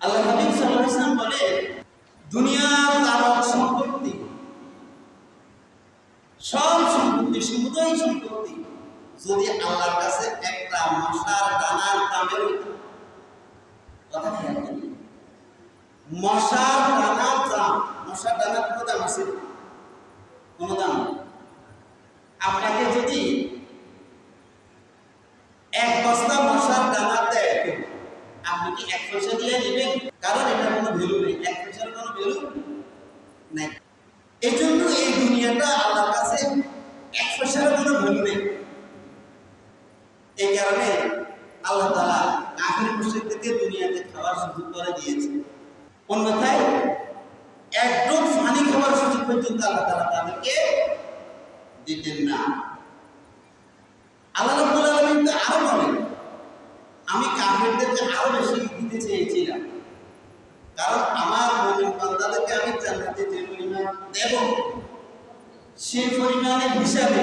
আল্লাহ হাবিব সাল্লাহ ইসলাম বলে সম্পত্তি, সব সম্পত্তি সমুদয় সম্পত্তি, যদি আল্লাহর কাছে একটা মশার দানার দামের কথা মশার দানার দাম, মশার দানার কোনো দাম আছে কোনো দাম নেই। আপনাকে যদি এক বস্তা মশার দানা দেয় কেউ, আপনি কি এক পয়সা দিয়ে নেবেন কারণ এটার কোনো ভ্যালু নেই এক পয়সার কোনো ভ্যালু নাই এই জন্য এই দুনিয়াটা আল্লাহর কাছে এক পয়সার কোনো ভ্যালু নেই এই কারণে আল্লাহ তাআলা কাফির মুশরিকদেরকে দুনিয়াতে খাওয়ার সুযোগ করে দিয়েছে। অন্যথায় একদম পানি খাওয়ার সুযোগ পর্যন্ত আল্লাহ তালা তাদেরকে দিতেন না। আল্লাহ রাব্বুল আলামিন তো আরও বলেন, আমি কাফেরদেরকে আরও বেশি দিতে চেয়েছিলাম। কারণ আমার মুমিন বান্দাদেরকে আমি জান্নাতে যে পরিমাণ দেব, সেই পরিমাণের হিসাবে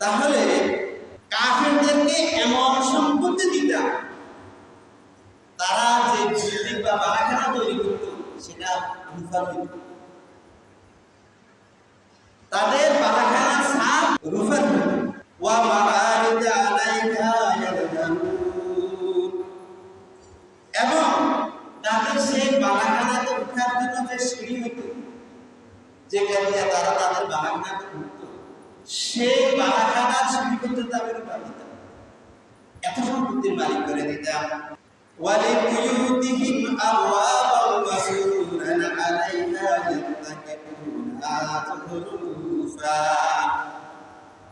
তাহলে কাফেরদেরকে এমন সম্পত্তি দিতাম তারা যে বিল্ডিং বা বাগাখানা তৈরি করত, সেটা হইত তাদের বাগাখানা সাপ হইত ওয়া মাবারিজ যেটা দিয়ে তারা তাদের বাগাখানাতে উঠত সেই বাগাখানার সিঁড়ি পর্যন্ত আমি রূপা দিতাম এত সম্পত্তির মালিক করে দিতাম ولبيوتهم أبوابا وسررا عليها يتكئون زخرفا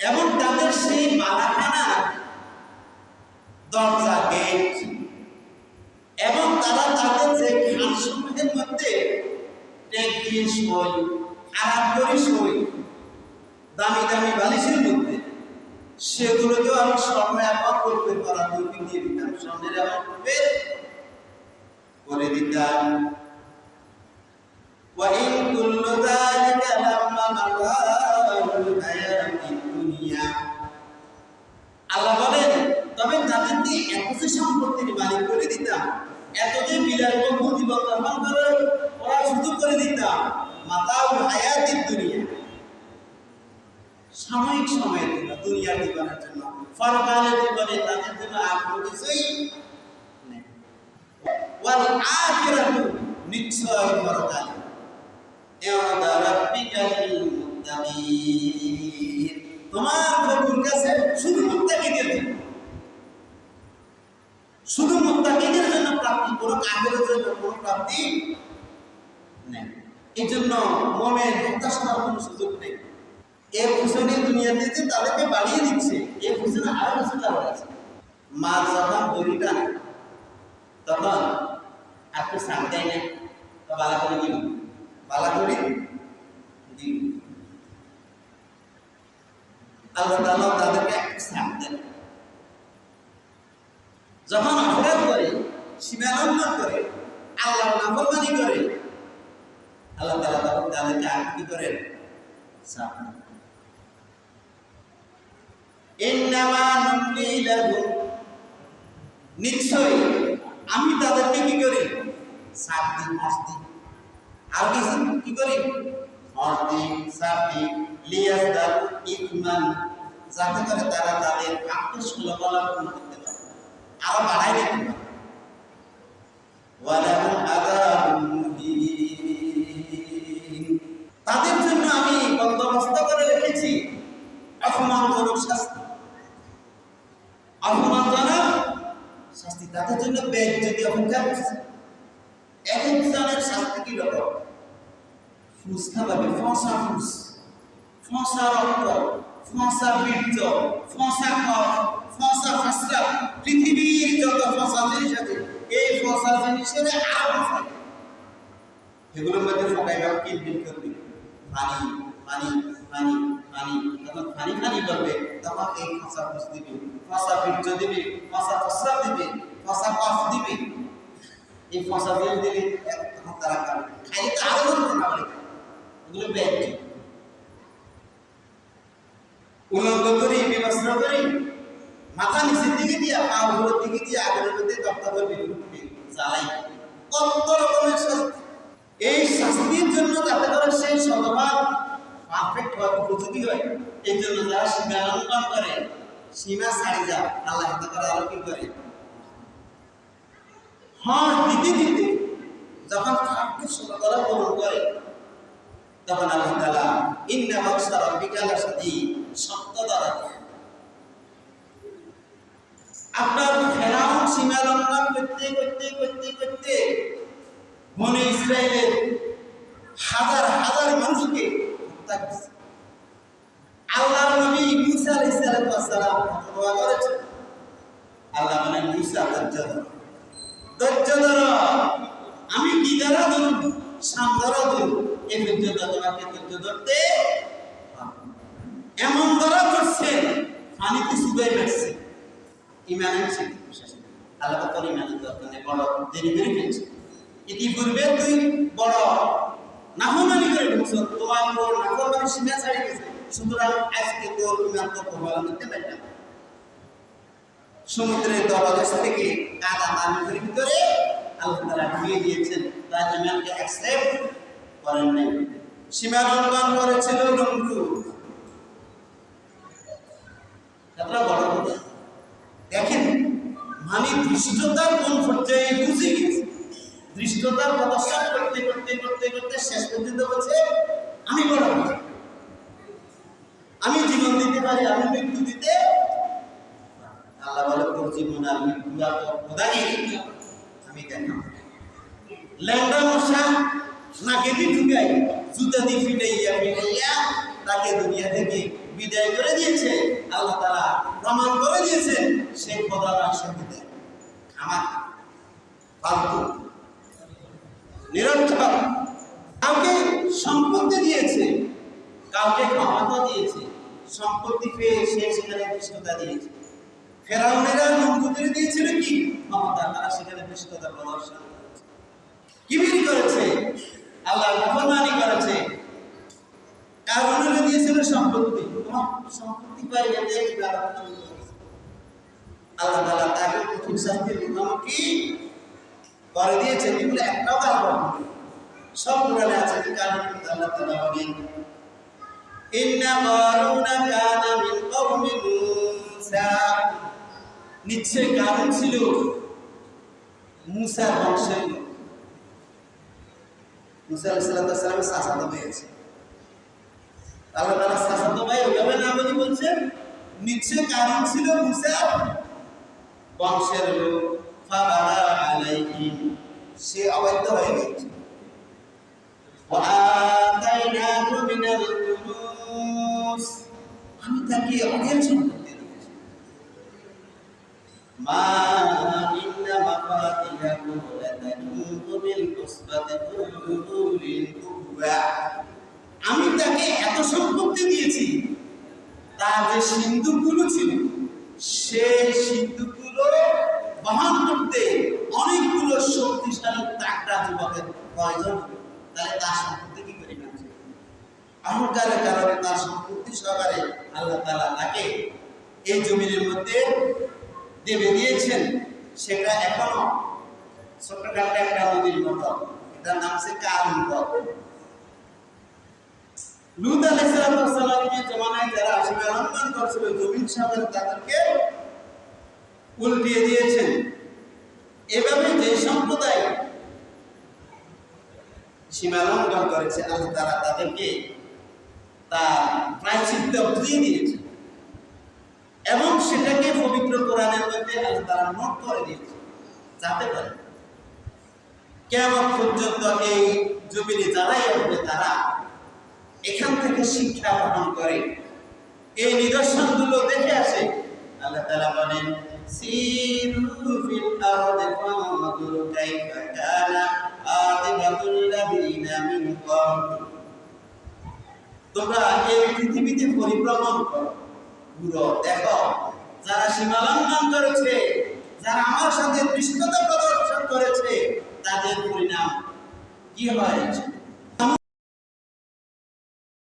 এবং তাদের সেই বালাখানার দরজা গেট এবং তারা তাদের যে খানসমূহের মধ্যে টেক দিয়ে শোয় আরাম করে শোয় দামি দামি বালিশের মধ্যে সেগুলোকেও আমি স্বর্ণ এবং করতে করার তৌফিক দিয়ে দিতাম স্বর্ণের এবং করবে করে দিতাম وإن كل ذلك لما متاع الحياة الدنيا আল্লাহ বলেন তবে তাদেরকে এত যে সম্পত্তির মালিক করে দিতাম এত যে বিলাসবহুল জীবন যাপন করে ওরা সুযোগ করে দিতাম মাতাউল তোমার প্রভুর কাছে শুধু মুত্তাকিদের প্রাপ্তি কোনো কাফেরের জন্য কোনো প্রাপ্তি নেই। এই জন্য মনের প্রত্যাশার কোনো সুযোগ নেই। এর পিছনে দুনিয়াতে যে তাদেরকে বাড়িয়ে দিচ্ছে। এর পিছনে আরও কিছু কারণ আছে। মা যখন দড়ি টানে, তখন আপনি দেয় না তো বালা করে দিন বালা করে দিন আল্লাহ তাআলা তাদেরকে দেন। যখন অপরাধ করে, সীমালঙ্ঘন করে আল্লাহ নাফরমানি করে আল্লাহ তাআলা তখন তাদেরকে করেন? আমি তাদেরকে কি করি? কি করি? ইতমান যাতে করে তারা তাদের আত্মসলকলা পূর্ণ করতে পারে। আরও বাড়াই পারে। আযাবুন শাস্তি, তাদের জন্য ব্যাগ যদি অপেক্ষা করছে এক একজনের শাস্তি কি রকম? ফুস খাওয়াবে ফসা ফুস, ফসা রক্ত, ফসা বীর্য, ফসা কফ, ফসা ফাসরা পৃথিবীর যত ফসা জিনিস আছে, এই ফসা জিনিসের আরও ফসা এগুলোর মধ্যে ফকাইবা কিলবিল করবে? পানি পানি পানি পানি যখন পানি পানি করবে তখন এই ফসা ফুস দিবে, ফসা বীর্য দিবে, ফসা ফসরা দিবে। ফসা কফ দিবে। এই ফসা দিয়ে দিলে তখন তারা খাবে। খাইলে তো আরও করবে না এগুলো ব্যাগ। উলঙ্গ করি, বিবস্ত্র করি, মাথা নিচের দিকে দিয়ে, পা উপরের দিকে দিয়ে আগের মধ্যে দপ্তর করবে জ্বালাই কত রকমের শাস্তি। এই শাস্তির জন্য যাতে করে সেই শতভাগ পারফেক্ট হয় উপযোগী হয় এই জন্য যারা সীমা লঙ্ঘন করে, সীমা ছাড়ি যা আল্লাহ হাতে করে আরও কি করে? হ্যাঁ দিতে দিতে যখন ফাঁককে শতকরা পূরণ করে, তখন আল্লাহ তাআলা, ইন্না বাকসা রাব্বিকা লাশাদীদ সত্যতা রাখে আপনার ফেরাউন সীমা লঙ্ঘন করতে করতে করতে করতে বনে ইসরায়েলের হাজার হাজার মানুষকে হত্যা করছে। আল্লাহর নবী মুসা আলাইহিস আল্লাহ মানে মুসা ধৈর্য ধরো ধৈর্য ধরো আমি কি দ্বারা ধরুন? সামধারা ধরুন। এই পর্যন্ত তোমাকে ধৈর্য ধরতে। এমন ধরা করছে পানিতে সুগাই বেড়ছে। ইমান আনছে আল্লাহ তোর ইমানের দরকার নেই বড় দেরি করে ফেলছে। ইতিপূর্বে তুই বড় নাফরমানি করে ঢুকছ তোমার নাফরমানি সীমা ছাড়ি গেছে। সুতরাং আজকে তোর ইমান তো প্রভাব নিতে পারবে না। সমুদ্রের তলদেশ থেকে কাদা মানুষের ভিতরে আল্লাহ তারা ঢুকিয়ে দিয়েছেন। তার ইমানকে অ্যাকসেপ্ট করেন নাই। সীমা লঙ্ঘন করেছিল নমরুদ কতটা বড় দেখেন মানে দৃষ্টতার কোন পর্যায়ে বুঝে গেছে। দৃষ্টতার প্রদর্শন করতে করতে করতে করতে শেষ পর্যন্ত বলছে, আমি বড়। আমি জীবন দিতে পারি, আমি মৃত্যু দিতে আল্লাহ বলে মৃত্যু আর খোদাই আমি ল্যাংড়া মশা নাকে ঢুকাই, জুতা ফিটাইয়া ফিটাইয়া তাকে দুনিয়া থেকে বিদায় করে দিয়েছে। আল্লাহ তারা প্রমাণ করে দিয়েছেন, সে খোদা রাষ্ট্রপতি আমার ফালতু নিরর্থক, কাউকে সম্পত্তি দিয়েছে, কাউকে ক্ষমতা দিয়েছে, সম্পত্তি পেয়ে সে সেখানে দৃষ্টতা দিয়েছে। ফেরাউনেরা নমরুদের দিয়েছিল কি? ক্ষমতা। তারা সেখানে দৃষ্টতা প্রদর্শন কিবির করেছে? আল্লাহ নাফরমানি করেছে। কারণে দিয়েছিল? সম্পত্তি। তোমার সম্পত্তি পাই যাতে আল্লাহ তাআলা তাকে কঠিন শাস্তির মুখোমুখি করে দিয়েছে। এগুলো একটাও কারণ সব কোরআনে আছে, যে কারণ আল্লাহ তাআলা বলেন, ইন্না কারুনা কানা মিন কওমি মূসা। নিশ্চয় কারণ ছিল মুসা বংশের লোক। মুসা আলাহিসাল্লামের সাসাদ হয়েছে। আল্লাহ তারা সাসাদ ভাই ওইভাবে না বলি বলছেন নিশ্চয় কারণ ছিল মুসা বংশের লোক। সে অবৈধ হয়ে গেছে। আমি থাকি অনেক আমি তাকে এত সম্পত্তি দিয়েছি, তার যে সিন্ধুকগুলো ছিল সেই সিন্ধুকগুলো বহন করতে অনেকগুলো শক্তিশালী তাকড়া যুবকের প্রয়োজন তাহলে তার সম্পত্তি কি করে অহংকারের কারণে তার সম্পত্তি সহকারে আল্লাহ তালা তাকে এই জমিনের মধ্যে দেবে দিয়েছেন সেটা এখনও ছোটখাটো একটা নদীর মতো। এটার নাম কারুন পথ লুত আলাইহিসসালামের জমানায় যারা লঙ্ঘন করছিল জমিন সাহেব তাদেরকে উল্টিয়ে দিয়েছেন। এভাবে যে সম্প্রদায় সীমা করেছে তারা তাদেরকে তার প্রায়শ্চিত্ত বুঝিয়ে দিয়েছে এবং সেটাকে আল্লাহ তারা নোট করে দিয়েছে যেতে পারে কেমন পর্যন্ত এই জমিনে যারাই আসবে, তারা এখান থেকে শিক্ষা গ্রহণ করে। এই নিদর্শনগুলো দেখে আসে। আল্লাহ তাআলা বলেন তোমরা এই পৃথিবীতে পরিভ্রমণ করো। দেখো। যারা সীমা লঙ্ঘন করেছে যারা আমার সাথে দৃষ্টতা প্রদর্শন করেছে তাদের পরিণাম কি হয়েছে